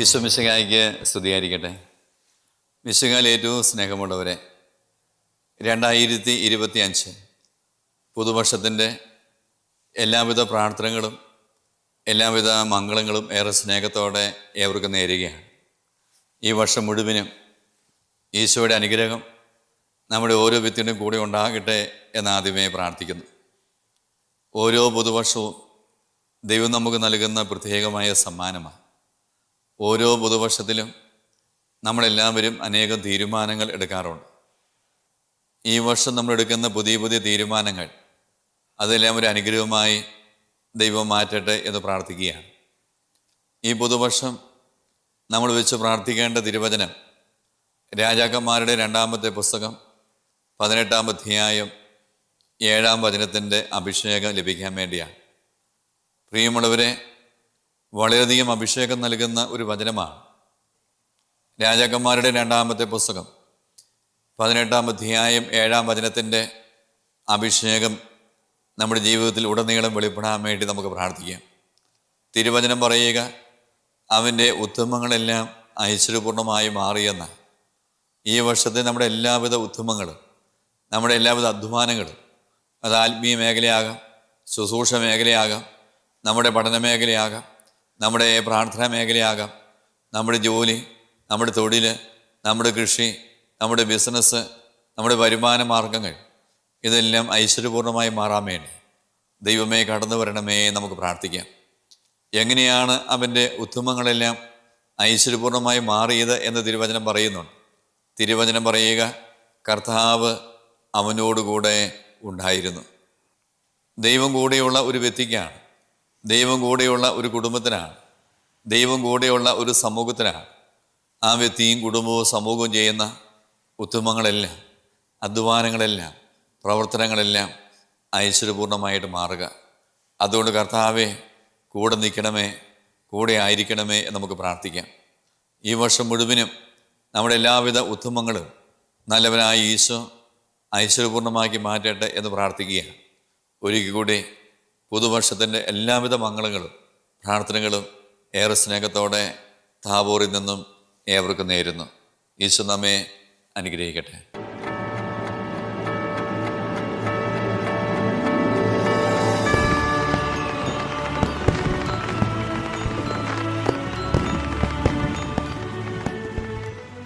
ഈശോ മിശിഹായിക്ക് സ്തുതിയായിരിക്കട്ടെ. മിശിഹാൽ ഏറ്റവും സ്നേഹമുള്ളവരെ രണ്ടായിരത്തി ഇരുപത്തി അഞ്ച് പുതുവർഷത്തിന്റെ എല്ലാവിധ പ്രാർത്ഥനകളും എല്ലാവിധ മംഗളങ്ങളും ഏറെ സ്നേഹത്തോടെ ഏവർക്കും നേരുകയാണ്. ഈ വർഷം മുഴുവനും ഈശോയുടെ അനുഗ്രഹം നമ്മുടെ ഓരോ വ്യക്തിയുടെയും കൂടെ ഉണ്ടാകട്ടെ എന്ന് ആദ്യമേ പ്രാർത്ഥിക്കുന്നു. ഓരോ പുതുവർഷവും ദൈവം നമുക്ക് നൽകുന്ന പ്രത്യേകമായ സമ്മാനമാണ്. ഓരോ പുതുവർഷത്തിലും നമ്മളെല്ലാവരും അനേകം തീരുമാനങ്ങൾ എടുക്കാറുണ്ട്. ഈ വർഷം നമ്മൾ എടുക്കുന്ന പുതിയ പുതിയ തീരുമാനങ്ങൾ അതെല്ലാം ഒരു അനുഗ്രഹമായി ദൈവം മാറ്റട്ടെ എന്ന് പ്രാർത്ഥിക്കുകയാണ്. ഈ പുതുവർഷം നമ്മൾ വെച്ച് പ്രാർത്ഥിക്കേണ്ട തിരുവചനം രാജാക്കന്മാരുടെ രണ്ടാമത്തെ പുസ്തകം പതിനെട്ടാം അധ്യായം ഏഴാം വചനത്തിന്റെ അഭിഷേകം ലഭിക്കാൻ വേണ്ടിയാണ്. പ്രിയമുള്ളവരെ വളരെയധികം അഭിഷേകം നൽകുന്ന ഒരു വചനമാണ്. രാജാക്കന്മാരുടെ രണ്ടാമത്തെ പുസ്തകം പതിനെട്ടാം അധ്യായം ഏഴാം വചനത്തിന്റെ അഭിഷേകം നമ്മുടെ ജീവിതത്തിൽ ഉടനീളം വെളിപ്പെടാൻ വേണ്ടി നമുക്ക് പ്രാർത്ഥിക്കാം. തിരുവചനം പറയുക അവന്റെ ഉത്തമങ്ങളെല്ലാം ഐശ്വര്യപൂർണമായി മാറിയെന്ന് ഈ വർഷത്തെ നമ്മുടെ എല്ലാവിധ ഉത്തമങ്ങളും നമ്മുടെ എല്ലാവിധ അധ്വാനങ്ങളും അത് ആത്മീയ മേഖലയാകാം ശുശ്രൂഷ മേഖലയാകാം നമ്മുടെ പഠന മേഖലയാകാം നമ്മുടെ പ്രാർത്ഥനാ മേഖലയാകാം. നമ്മുടെ ജോലി നമ്മുടെ തൊഴിൽ നമ്മുടെ കൃഷി നമ്മുടെ ബിസിനസ് നമ്മുടെ വരുമാന മാർഗങ്ങൾ ഇതെല്ലാം ഐശ്വര്യപൂർണമായി മാറാൻ വേണ്ടി ദൈവമേ കടന്നു വരണമേ നമുക്ക് പ്രാർത്ഥിക്കാം. എങ്ങനെയാണ് അവന്റെ ഉത്തമങ്ങളെല്ലാം ഐശ്വര്യപൂർണമായി മാറിയത് എന്ന് തിരുവചനം പറയുന്നുണ്ട്. തിരുവചനം പറയുക കർത്താവ് അവനോടുകൂടെ ഉണ്ടായിരുന്നു. ദൈവം കൂടെയുള്ള ഒരു വ്യക്തിക്കാണ് ദൈവം കൂടെയുള്ള ഒരു കുടുംബത്തിനാണ്. ദൈവം കൂടെയുള്ള ഒരു സമൂഹത്തിനാണ്. ആ വ്യക്തിയും കുടുംബവും സമൂഹവും ചെയ്യുന്ന ഉത്തമങ്ങളെല്ലാം അധ്വാനങ്ങളെല്ലാം പ്രവർത്തനങ്ങളെല്ലാം ഐശ്വര്യപൂർണമായിട്ട് മാറുക. അതുകൊണ്ട് കർത്താവെ കൂടെ നിൽക്കണമേ കൂടെ ആയിരിക്കണമേ എന്ന് നമുക്ക് പ്രാർത്ഥിക്കാം. ഈ വർഷം മുഴുവനും നമ്മുടെ എല്ലാവിധ ഉത്തമങ്ങളും നല്ലവനായ ഈശോ ഐശ്വര്യപൂർണമാക്കി മാറ്റട്ടെ എന്ന് പ്രാർത്ഥിക്കുക ഒരിക്കൽ കൂടി പുതുവർഷത്തിന്റെ എല്ലാവിധ മംഗളങ്ങളും പ്രാർത്ഥനകളും ഏറെ സ്നേഹത്തോടെ താബോറിൽ നിന്നും ഏവർക്കും നേരുന്നു. ഈശോ നമ്മെ അനുഗ്രഹിക്കട്ടെ.